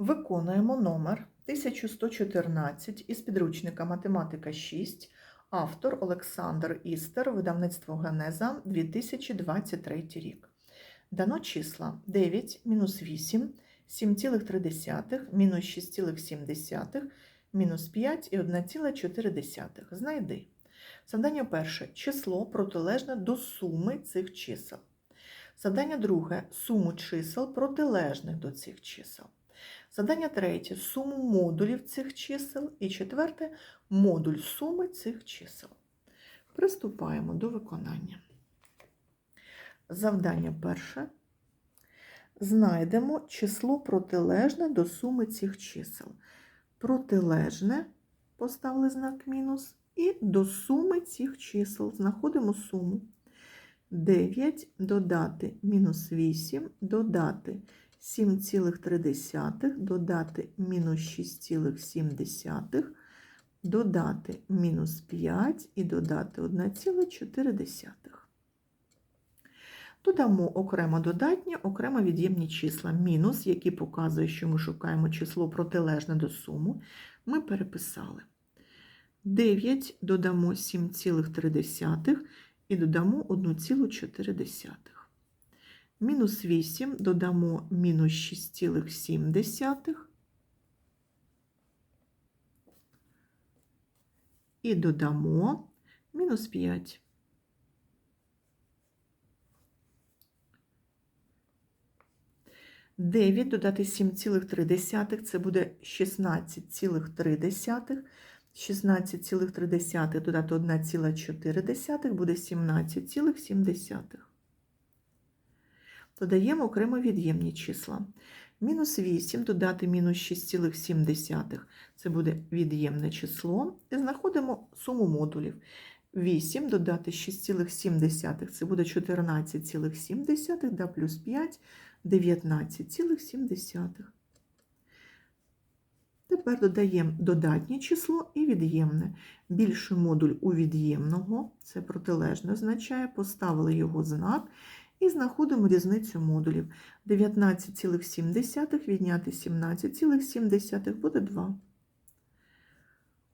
Виконуємо номер 1114 із підручника Математика 6, автор Олександр Істер, видавництво Генеза 2023 рік. Дано числа 9, мінус 8, 7,3, мінус 6,7, мінус 5 і 1,4. Знайди. Завдання перше. Число протилежне до суми цих чисел. Завдання друге. Суму чисел протилежних до цих чисел. Задання третє суму модулів цих чисел. І четверте модуль суми цих чисел. Приступаємо до виконання. Завдання перше. Знайдемо число протилежне до суми цих чисел. Протилежне поставили знак мінус. І до суми цих чисел знаходимо суму. 9 додати мінус 8, додати 7,3, додати мінус 6,7, додати мінус 5 і додати 1,4. Додамо окремо додатні, окремо від'ємні числа. Мінус, які показують, що ми шукаємо число протилежне до суму, ми переписали. 9 додамо 7,3 і додамо 1,4. Мінус 8 додамо мінус 6,7 і додамо мінус 5. Дев'ять додати 7,3 це буде 16,3. 16,3 додати 1,4 буде 17,7. Додаємо окремо від'ємні числа. Мінус 8 додати мінус 6,7 це буде від'ємне число. І знаходимо суму модулів. 8 додати 6,7 це буде 14,7, да плюс 5 19,7. Тепер додаємо додатнє число і від'ємне. Більший модуль у від'ємного, це протилежне означає, поставили його знак і знаходимо різницю модулів. 19,7 відняти 17,7 буде 2.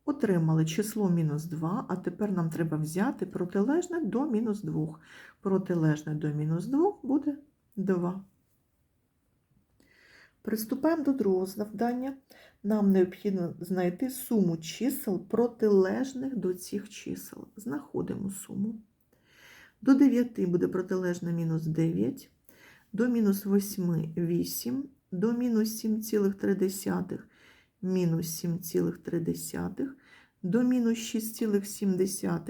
Отримали число мінус 2, а тепер нам треба взяти протилежне до мінус 2. Протилежне до мінус 2 буде 2. Приступаємо до другого завдання. Нам необхідно знайти суму чисел протилежних до цих чисел. Знаходимо суму. До 9 буде протилежна мінус 9, до мінус 8 8, до мінус 7,3 мінус 7,3, до мінус 6,7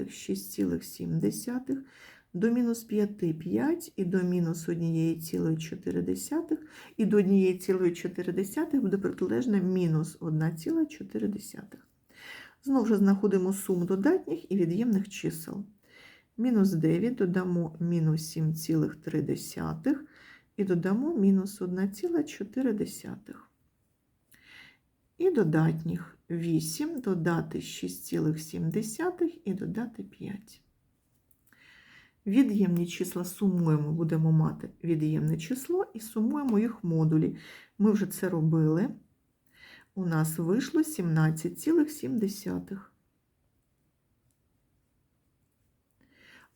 6,7, до мінус 5 5 і до мінус 1,4 і до 1,4 буде протилежна мінус 1,4. Знову ж знаходимо суму додатніх і від'ємних чисел. Мінус 9 додамо мінус 7,3 і додамо мінус 1,4. І додатніх 8 додати 6,7 і додати 5. Від'ємні числа сумуємо, будемо мати від'ємне число і сумуємо їх модулі. Ми вже це робили. У нас вийшло 17,7.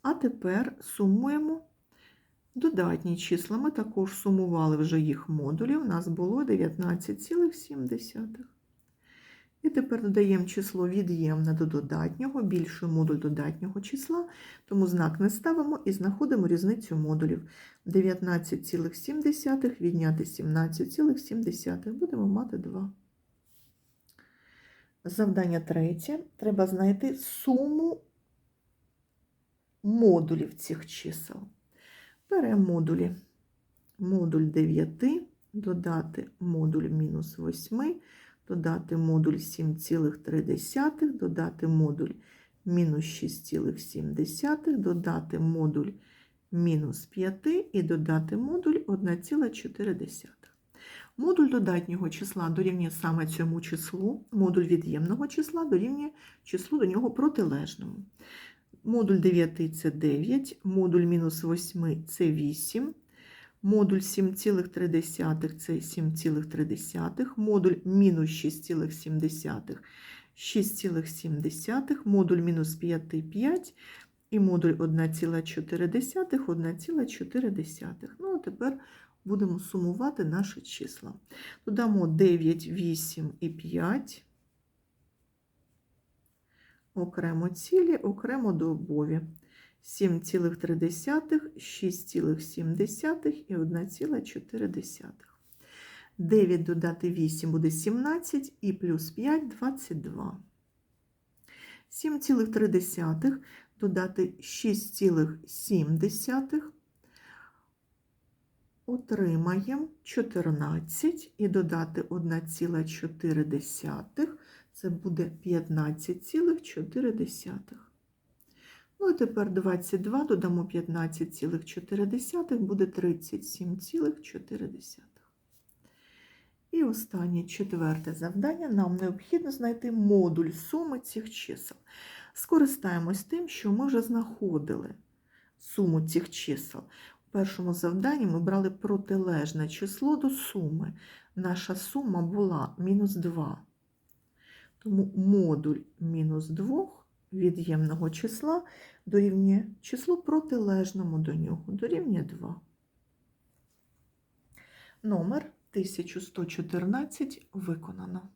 А тепер сумуємо додатні числа. Ми також сумували вже їх модулі. У нас було 19,7. І тепер додаємо число від'ємне до додатнього, більший модуль додатнього числа, тому знак не ставимо і знаходимо різницю модулів. 19,7 відняти 17,7. Будемо мати 2. Завдання третє. Треба знайти суму модулів цих чисел. Беремо модулі. Модуль 9, додати модуль мінус 8 додати модуль 7,3, додати модуль мінус 6,7, додати модуль мінус 5 і додати модуль 1,4. Модуль додатнього числа дорівнює саме цьому числу, модуль від'ємного числа дорівнює числу до нього протилежному. Модуль 9 це 9, модуль мінус 8 це 8, Модуль 7,3 це 7,3. Модуль мінус 6,7 6,7. Модуль мінус 5 5. І модуль 1,4 1,4. Ну, а тепер будемо сумувати наші числа. Додамо 9, 8 і 5. Окремо цілі, окремо добові. 7,3, 6,7 і 1,4. 9 додати 8 буде 17 і плюс 5 – 22. 7,3 додати 6,7 отримаємо 14 і додати 1,4 це буде 15,4. Ну і тепер 22 додамо 15,4 буде 37,4. І останнє четверте завдання. Нам необхідно знайти модуль суми цих чисел. Скористаємось тим, що ми вже знаходили суму цих чисел. У першому завданні ми брали протилежне число до суми. Наша сума була мінус 2. Тому модуль мінус 2 від'ємного числа дорівнює числу протилежному до нього, дорівнює 2. Номер 1114 виконано.